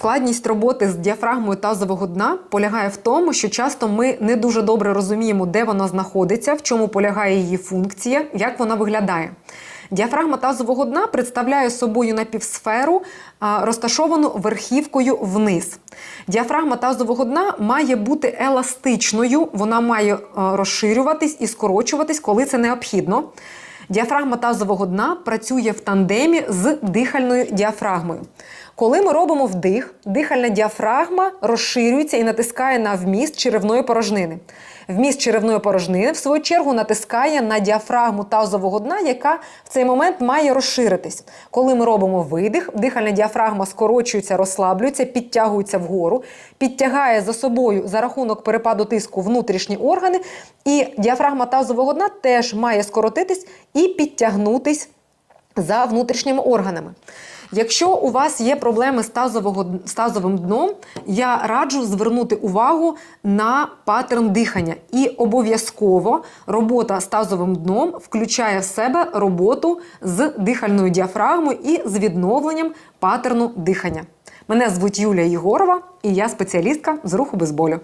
Складність роботи з діафрагмою тазового дна полягає в тому, що часто ми не дуже добре розуміємо, де вона знаходиться, в чому полягає її функція, як вона виглядає. Діафрагма тазового дна представляє собою напівсферу, розташовану верхівкою вниз. Діафрагма тазового дна має бути еластичною, вона має розширюватись і скорочуватись, коли це необхідно. Діафрагма тазового дна працює в тандемі з дихальною діафрагмою. Коли ми робимо вдих, дихальна діафрагма розширюється і натискає на вміст черевної порожнини. Вміст черевної порожнини, в свою чергу, натискає на діафрагму тазового дна, яка в цей момент має розширитись. Коли ми робимо видих, дихальна діафрагма скорочується, розслаблюється, підтягується вгору, підтягає за собою за рахунок перепаду тиску внутрішні органи, і діафрагма тазового дна теж має скоротитись і підтягнутись за внутрішніми органами. Якщо у вас є проблеми з, тазового, з тазовим дном, я раджу звернути увагу на паттерн дихання. І обов'язково робота з тазовим дном включає в себе роботу з дихальною діафрагмою і з відновленням паттерну дихання. Мене звуть Юлія Єгорова, і я спеціалістка з руху без болю.